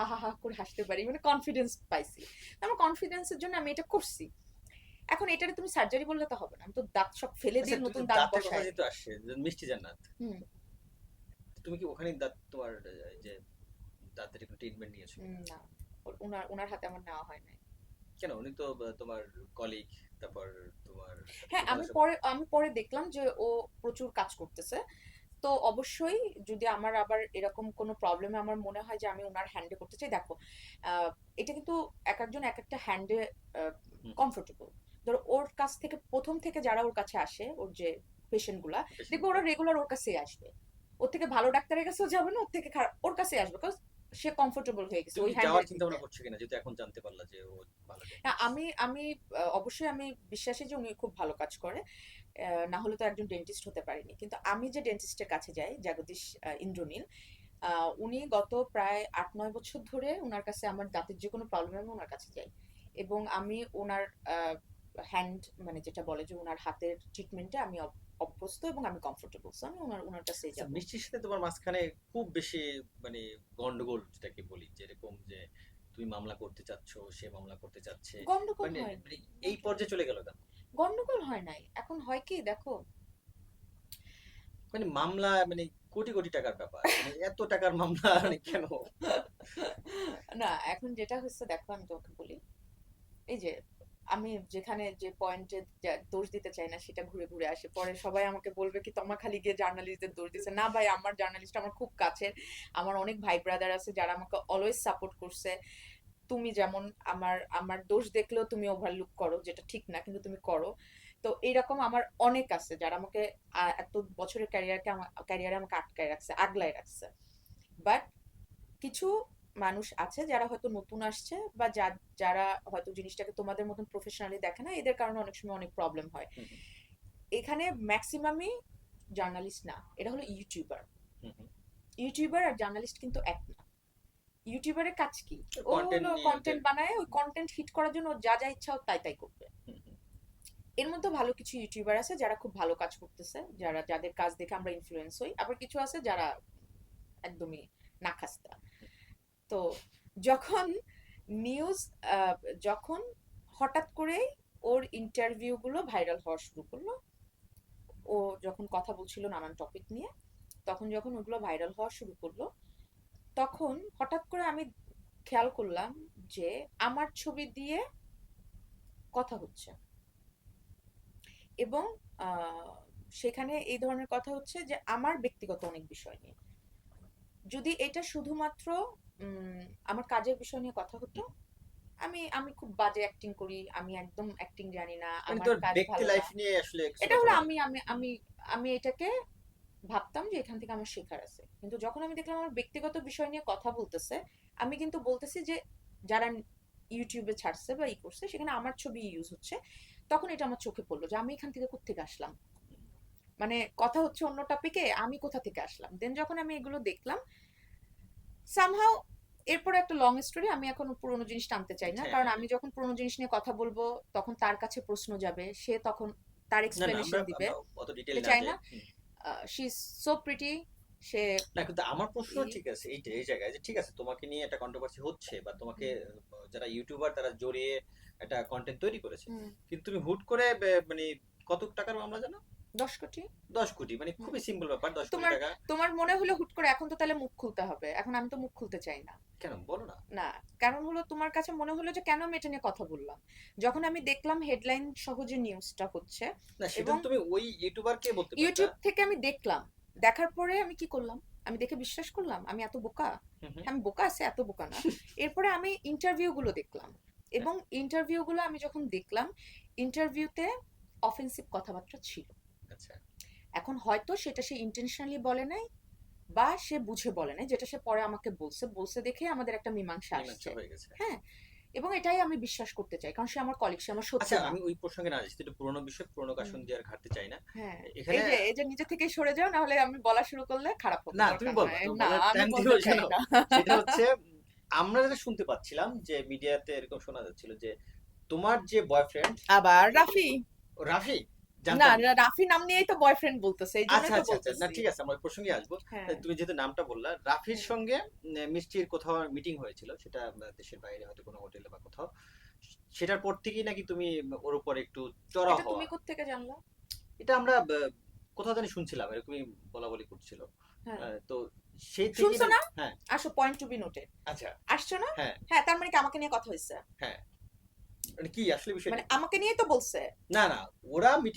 হা হা হা করে হাসতে পারি মানে কনফিডেন্স পাইছি। আমার কনফিডেন্সের জন্য আমি এটা করছি। এখন এটারে তুমি সার্জারি বললে তো হবে না। আমি তো দাঁত সব ফেলে দিয়ে আচ্ছা, নতুন দাঁত বসাই। আসছে মিষ্টি জান্নাত তুমি কি ওখানে দাঁত তোমার যে দাঁতের একটু ট্রিটমেন্ট নিয়েছো? না। ওনার ওনার হাতে আমার নেওয়া হয় নাই। কেন? উনি তো তোমার কলিগ তারপর তোমার হ্যাঁ আমি পরে আমি পরে দেখলাম যে ও প্রচুর কাজ করতেছে। তো অবশ্যই যদি আমার আবার এরকম কোনো প্রবলেমে আমার মনে হয় যে আমি ওনার হ্যান্ডে করতে চাই দেখো এটা কিন্তু এক একজন এক একটা হ্যান্ডে কমফোর্টেবল ধরো ওর কাছ থেকে প্রথম থেকে যারা ওর কাছে আসে ওর যে পেশেন্টগুলা দেখবে ওরা রেগুলার ওর কাছেই আসবে। ওর থেকে ভালো ডাক্তারের কাছেও যাবে না ওর থেকে খারাপ ওর কাছে আসবে কারণ সে কমফোর্টেবল হয়ে গেছে ওই যাওয়ার চিন্তা ভাবনা করছ কিনা যেহেতু এখন জানতে পারলা যে ও ভালো না আমি আমি অবশ্যই আমি বিশ্বাসী যে উনি খুব ভালো কাজ করে। না হলে তো একজন ডেন্টিস্ট হতে পারেনি। কিন্তু আমি যে ডেন্টিস্টের কাছে যাই জগদীশ ইন্দ্রনীল উনি গত প্রায় আট নয় বছর ধরে ওনার কাছে আমার দাঁতের যে কোনো প্রবলেম আমি ওনার কাছে যাই। এবং আমি ওনার হ্যান্ড মানে যেটা বলে যে ওনার হাতের ট্রিটমেন্টে আমি অভ্যস্ত এবং আমি কমফোর্টেবল সো আমি ওনার ওনার কাছেই আচ্ছা, যাব। মিষ্টির সাথে তোমার মাঝখানে খুব বেশি মানে গন্ডগোল যেটাকে বলি যেরকম যে তুমি মামলা করতে চাচ্ছ সে মামলা করতে চাচ্ছে। গন্ডগোল মানে মানে এই পর্যায়ে চলে গেল কেন? গন্ডগোল হয় নাই। এখন হয় কি দেখো? মানে মামলা মানে কোটি কোটি টাকার ব্যাপার। মানে এত টাকার মামলা মানে কেন? না এখন যেটা হচ্ছে দেখো আমি তোমাকে বলি। এই যে আমি যেখানে যে পয়েন্টে দোষ দিতে চাই না সেটা ঘুরে ঘুরে আসে। পরে সবাই আমাকে বলবে কি তোমার খালি গিয়ে জার্নালিস্টদের দোষ দিচ্ছে না ভাই আমার জার্নালিস্ট আমার খুব কাছের। আমার অনেক ভাই ব্রাদার আছে যারা আমাকে অলওয়েজ সাপোর্ট করছে। তুমি যেমন আমার আমার দোষ দেখলেও তুমি ওভারলুক করো যেটা ঠিক না কিন্তু তুমি করো। তো এইরকম আমার অনেক আছে যারা আমাকে এত বছরের ক্যারিয়ারকে আমার ক্যারিয়ারে আমাকে আটকায় রাখছে আগলায় রাখছে। বাট কিছু মানুষ আছে যারা হয়তো নতুন আসছে বা যা- যারা হয়তো জিনিসটাকে তোমাদের মতন প্রফেশনালি দেখে না এদের কারণে অনেক সময় অনেক প্রবলেম হয়। এখানে ম্যাক্সিমামই জার্নালিস্ট না এটা হলো ইউটিউবার। ইউটিউবার আর জার্নালিস্ট কিন্তু এক না। ইউটিউবারের কাজ কি? ও হলো কন্টেন্ট বানায় ওই কন্টেন্ট হিট করার জন্য যা যা ইচ্ছা ও তাই তাই করবে। এর মধ্যে ভালো কিছু ইউটিউবার আছে যারা খুব ভালো কাজ করতেছে যারা যাদের কাজ দেখে আমরা ইনফ্লুয়েন্স হই। আবার কিছু আছে যারা একদমই নাখাস্তা। তো যখন নিউজ যখন হঠাৎ করে ওর ইন্টারভিউ গুলো ভাইরাল হওয়া শুরু করল ও যখন কথা বলছিল নানান টপিক নিয়ে তখন যখন ওগুলো ভাইরাল হওয়া শুরু করল তখন হঠাৎ করে আমি খেয়াল করলাম যে আমার ছবি দিয়ে কথা হচ্ছে। এবং সেখানে এই ধরনের কথা হচ্ছে যে আমার ব্যক্তিগত অনেক বিষয় নিয়ে। যদি এটা শুধুমাত্র আমার কাজের বিষয় নিয়ে কথা হতো আমি আমি খুব বাজে অ্যাক্টিং করি আমি একদম অ্যাক্টিং জানি না মানে আমার কাজ ভালো এটা হলো আমি আমি আমি আমি এটাকে ভাবতাম যে এখান থেকে আমার শেখার আছে। কিন্তু যখন আমি দেখলাম আমার ব্যক্তিগত বিষয় নিয়ে কথা বলতেছে আমি কিন্তু বলতেছি যে যারা ইউটিউবে ছাড়ছে বা ই করছে সেখানে আমার ছবি ইউজ হচ্ছে তখন এটা আমার চোখে পড়ল যে আমি এখান থেকে কোত্থেকে আসলাম? মানে কথা হচ্ছে অন্য টপিকে আমি কোথা থেকে আসলাম? দেন যখন আমি এগুলো দেখলাম সামহাও এরপরে একটা লং স্টোরি আমি এখন পুরোনো জিনিস টানতে চাই না। হ্যাঁ, কারণ। আমি যখন পুরোনো জিনিস নিয়ে কথা বলব তখন তার কাছে প্রশ্ন যাবে সে তখন তার এক্সপ্লেনেশন দিবে। চাই না? শি ইজ সো প্রিটি সে না কিন্তু আমার প্রশ্ন ঠিক আছে এই এই জায়গায় যে ঠিক আছে তোমাকে নিয়ে একটা কন্ট্রোভার্সি হচ্ছে বা তোমাকে যারা ইউটিউবার তারা জড়িয়ে একটা কন্টেন্ট তৈরি করেছে। কিন্তু তুমি হুট করে মানে কত টাকার মামলা জানো? দশ কোটি? দশ কোটি মানে খুবই সিম্পল ব্যাপার দশ কোটি টাকা। তোমার মনে হলো হুট করে এখন তো তাহলে মুখ খুলতে হবে এখন আমি তো মুখ খুলতে চাই না। কেন? বলো না। না কারণ হলো তোমার কাছে মনে হলো যে কেন আমি এটা নিয়ে কথা বললাম? যখন আমি দেখলাম হেডলাইন সহ যে নিউজটা হচ্ছে না সেটা তুমি ওই ইউটিউবারকে বলতে ইউটিউব থেকে আমি দেখলাম। দেখার পরে আমি কি করলাম? আমি দেখে বিশ্বাস করলাম আমি এত বোকা। আমি বোকা আছে এত বোকা না। এরপরে আমি ইন্টারভিউ গুলো দেখলাম এবং ইন্টারভিউ গুলো আমি যখন দেখলাম ইন্টারভিউতে অফেন্সিভ কথাবার্তা ছিল। এখন হয়তো সেটা সে ইন্টেনশনালি বলে নাই বা সে বুঝে বলে নাই যেটা সে পরে আমাকে বলছে। বলছে দেখে আমাদের একটা মীমাংসা আসছে। হ্যাঁ এবং এটাই আমি বিশ্বাস করতে চাই কারণ সে আমার কলিগ সে আমার সত্য আচ্ছা আমি ওই প্রসঙ্গে না যাচ্ছি একটু পুরোনো বিষয় পুরোনো কাশন দিয়ে আর ঘাটতে চাই না। হ্যাঁ এখানে এই যে এই যে নিজে থেকে সরে যাও নাহলে আমি বলা শুরু করলে খারাপ হবে না, তুমি। তুমি না আমি বলতে চাই না। সেটা হচ্ছে আমরা যেটা শুনতে পাচ্ছিলাম যে মিডিয়াতে এরকম শোনা যাচ্ছিল যে তোমার যে বয়ফ্রেন্ড আবার রাফি। রাফি? না রাফি নাম নিয়েই তো বয়ফ্রেন্ড বলতেছে আচ্ছা আচ্ছা আচ্ছা। না ঠিক আছে আমরা প্রসঙ্গে আসব। হ্যাঁ। তুমি যেহেতু নামটা বললা রাফির সঙ্গে মিষ্টির কোথাও মিটিং হয়েছিল সেটা দেশের বাইরে হয়তো কোনো হোটেলে বা কোথাও। সেটার পর থেকেই নাকি তুমি ওর উপর একটু চড়া এটা হওয়া। তুমি কোত্থেকে জানলা? এটা আমরা কোথাও জানি শুনছিলাম এরকমই বলা বলি করছিল। হ্যাঁ। তো সেই শুনছো না? হ্যাঁ। আসো পয়েন্ট টু বি নোটেড আচ্ছা। আসছো না? হ্যাঁ। হ্যাঁ তার মানে কি আমাকে নিয়ে কথা হয়েছে? মানে কি আসলে বিষয়টা মানে আমাকে নিয়েই তো বলছে। না না ওরা মিটিং